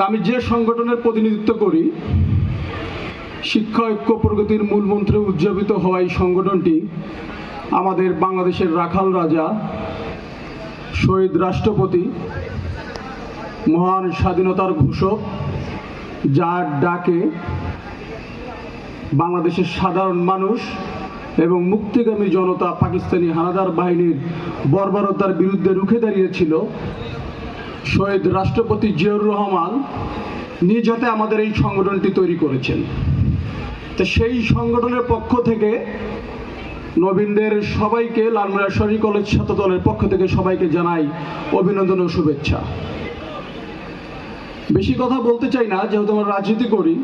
তা আমি যে সংগঠনের প্রতিনিধিত্ব করি, শিক্ষা ঐক্য প্রগতির মূল মন্ত্রে উদযাপিত হওয়া এই সংগঠনটি আমাদের বাংলাদেশের রাখাল রাজা, শহীদ রাষ্ট্রপতি, মহান স্বাধীনতার ঘোষক, যার ডাকে বাংলাদেশের সাধারণ মানুষ এবং মুক্তিগামী জনতা পাকিস্তানি হানাদার বাহিনীর বর্বরতার বিরুদ্ধে রুখে দাঁড়িয়েছিল। শহীদ রাষ্ট্রপতি জিয়াউর রহমান নিজ হাতে আমাদের এই সংগঠনটি তৈরি করেছেন। তো সেই সংগঠনের পক্ষ থেকে নবীনদের সবাইকে লালমিরা সরি কলেজ ছাত্র দলের পক্ষ থেকে সবাইকে জানাই অভিনন্দন ও শুভেচ্ছা। বেশি কথা বলতে চাই না, যেহেতু আমরা রাজনীতি করি,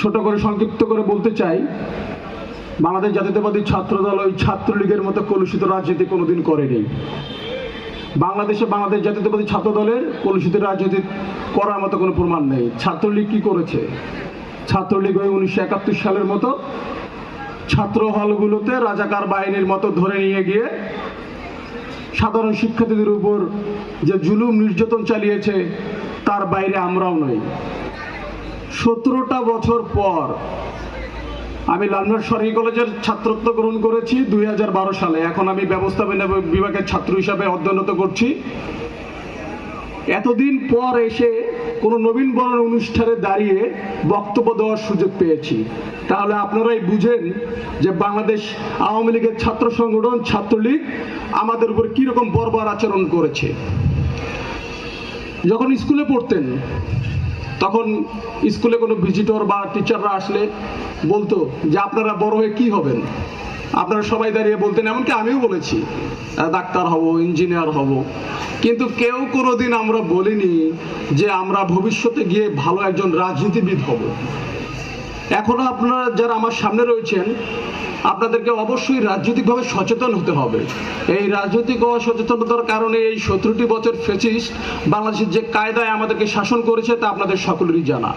ছোট করে সংক্ষিপ্ত করে বলতে চাই, বাংলাদেশ জাতীয়তাবাদী ছাত্রদল ওই ছাত্রলীগের মতো কলুষিত রাজনীতি কোনোদিন করেনি। বাংলাদেশে বাংলাদেশ জাতীয়তাবাদী ছাত্র দলের কলুষিত রাজনীতি করার মতো কোনো প্রমাণ নেই। ছাত্রলীগ কি করেছে? ছাত্রলীগ ওই উনিশশো একাত্তর সালের মতো ছাত্র হলগুলোতে রাজাকার বাহিনীর মতো ধরে নিয়ে গিয়ে সাধারণ শিক্ষার্থীদের উপর যে জুলুম, নির্যাতন চালিয়েছে, তার বাইরে আমরাও নই। সতেরোটা বছর পর আমি লালমেট সরকারি কলেজের ছাত্রত্ব গ্রহণ করেছি দু হাজার বারো সালে। এখন আমি ব্যবস্থাপনা বিভাগের ছাত্র হিসাবে অধ্যয়নত করছি। এতদিন পর এসে কোনো নবীন বরণ অনুষ্ঠানে দাঁড়িয়ে বক্তব্য দেওয়ার সুযোগ পেয়েছি। তাহলে আপনারাই বুঝেন যে বাংলাদেশ আওয়ামী লীগের ছাত্র সংগঠন, ছাত্রলীগ আমাদের উপর কীরকম বর্বর আচরণ করেছে। যখন স্কুলে পড়তেন তখন স্কুলে কোনো ভিজিটর বা টিচাররা আসলে বলতো যে, আপনারা বড় হয়ে কি হবেন? আপনারা সবাই দাঁড়িয়ে বলতেন, এমনকি আমিও বলেছি ডাক্তার হব ইঞ্জিনিয়ার হব। কিন্তু কেউ কোনো দিন আমরা বলিনি যে, আমরা ভবিষ্যতে গিয়ে ভালো একজন রাজনীতিবিদ হব। এখনও আপনারা যারা আমার সামনে রয়েছেন আপনাদেরকে অবশ্যই রাজনৈতিকভাবে সচেতন হতে হবে। এই রাজনৈতিক অসচেতনতার কারণে এই সতেরোটি বছর ফেসিস্ট বাংলাদেশের যে কায়দায় আমাদেরকে শাসন করেছে তা আপনাদের সকলেরই জানা।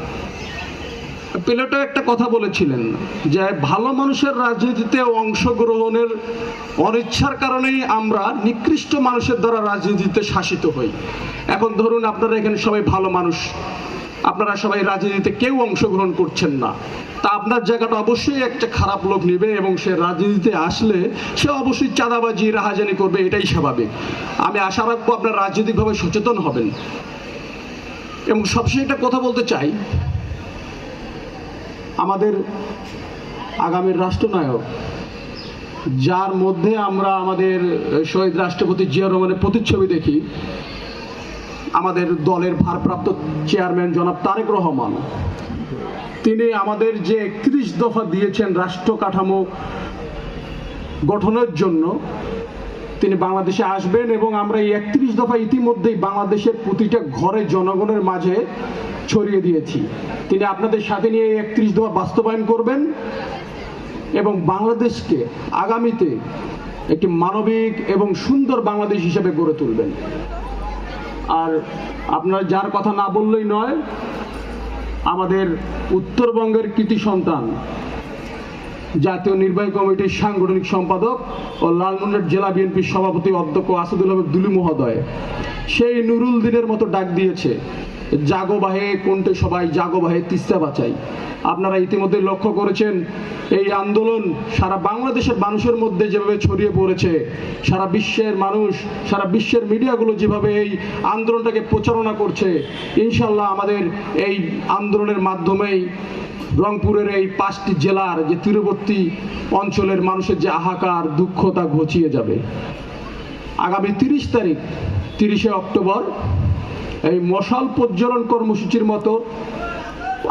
প্লেটো একটা কথা বলেছিলেন যে, ভালো মানুষের রাজনীতিতে অংশগ্রহণের অনিচ্ছার কারণেই আমরা নিকৃষ্ট মানুষের দ্বারা রাজনীতিতে শাসিত হই। এখন ধরুন আপনারা এখানে সবাই ভালো মানুষ। আপনারা সবাই রাজনীতিতে কেউ অংশগ্রহণ করছেন না। তা আপনার জায়গাটা অবশ্যই একটা খারাপ লোক নেবে এবং সে রাজনীতিতে আসলে সে অবশ্যই চাঁদাবাজি, রাহাজানি করবে, এটাই স্বাভাবিক। আমি আশা রাখব আপনার রাজনৈতিকভাবে সচেতন হবেন। এবং সবশেষে একটা কথা বলতে চাই। আমাদের আগামীর রাষ্ট্রনায়ক, যার মধ্যে আমরা আমাদের শহীদ রাষ্ট্রপতি জিয়া রহমানের প্রতিচ্ছবি দেখি আমাদের দলের ভারপ্রাপ্ত চেয়ারম্যান জনাব তারেক রহমান। তিনি আমাদের যে একত্রিশ দফা দিয়েছেন রাষ্ট্র কাঠামো গঠনের জন্য, তিনি বাংলাদেশে আসবেন এবং আমরা এই একত্রিশ দফা ইতিমধ্যেই বাংলাদেশের প্রতিটা ঘরে জনগণের মাঝে ছড়িয়ে দিয়েছি। তিনি আপনাদের সাথে নিয়ে এই একত্রিশ দফা বাস্তবায়ন করবেন এবং বাংলাদেশকে আগামীতে একটি মানবিক এবং সুন্দর বাংলাদেশ হিসেবে গড়ে তুলবেন। আপনারা যার কথা না বললেই নয়, আমাদের উত্তরবঙ্গের কৃতি সন্তান, জাতীয় নির্বাহী কমিটির সাংগঠনিক সম্পাদক ও লালমনিরহাট জেলা বিএনপির সভাপতি অধ্যক্ষ আসাদুল আহমেদ দুলু মহোদয়, সেই নুরুল দিনের মতো ডাক দিয়েছে। জাগো বাহে, কোনটে সবাই জাগো বাহে তিস্তা বাঁচাই। আপনারা ইতিমধ্যে লক্ষ্য করেছেন, এই আন্দোলন সারা বাংলাদেশের মানুষের মধ্যে যেভাবে ছড়িয়ে পড়েছে, সারা বিশ্বের মানুষ, সারা বিশ্বের মিডিয়াগুলো যেভাবে এই আন্দোলনটাকে প্রচারণা করছে, ইনশাল্লাহ আমাদের এই আন্দোলনের মাধ্যমেই রংপুরের এই পাঁচটি জেলার যে তীরবর্তী অঞ্চলের মানুষের যে হাহাকার দুঃখ তা ঘুচিয়ে যাবে। আগামী তিরিশ তারিখ, তিরিশে অক্টোবর এই মশাল প্রজ্বলন কর্মসূচির মতো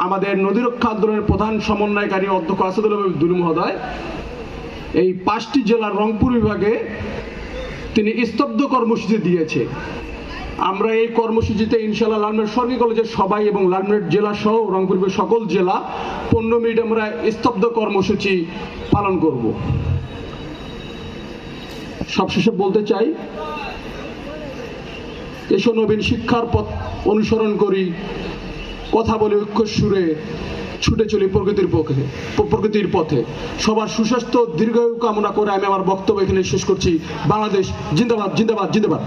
আমাদের নদীরক্ষা আন্দোলনের প্রধান সমন্বয়কারী অধ্যক্ষ আসাদুল দুলু মহোদয়, এই পাঁচটি জেলার রংপুর বিভাগে তিনি স্তব্ধ কর্মসূচি দিয়েছে। আমরা এই কর্মসূচিতে ইনশাল্লাহ লালমেট সরকারি কলেজের সবাই এবং লালমেট জেলা সহ রংপুর সকল জেলা পনেরো মিনিট আমরা স্তব্ধ কর্মসূচি পালন করব। সবশেষে বলতে চাই এসো নবীন শিক্ষার পথ অনুসরণ করি, কথা বলে ঐক্য সুরে ছুটে চলি প্রকৃতির পক্ষে, প্রকৃতির পথে। সবার সুস্বাস্থ্য, দীর্ঘায়ু কামনা করে আমি আমার বক্তব্য এখানে শেষ করছি। বাংলাদেশ জিন্দাবাদ জিন্দাবাদ জিন্দাবাদ।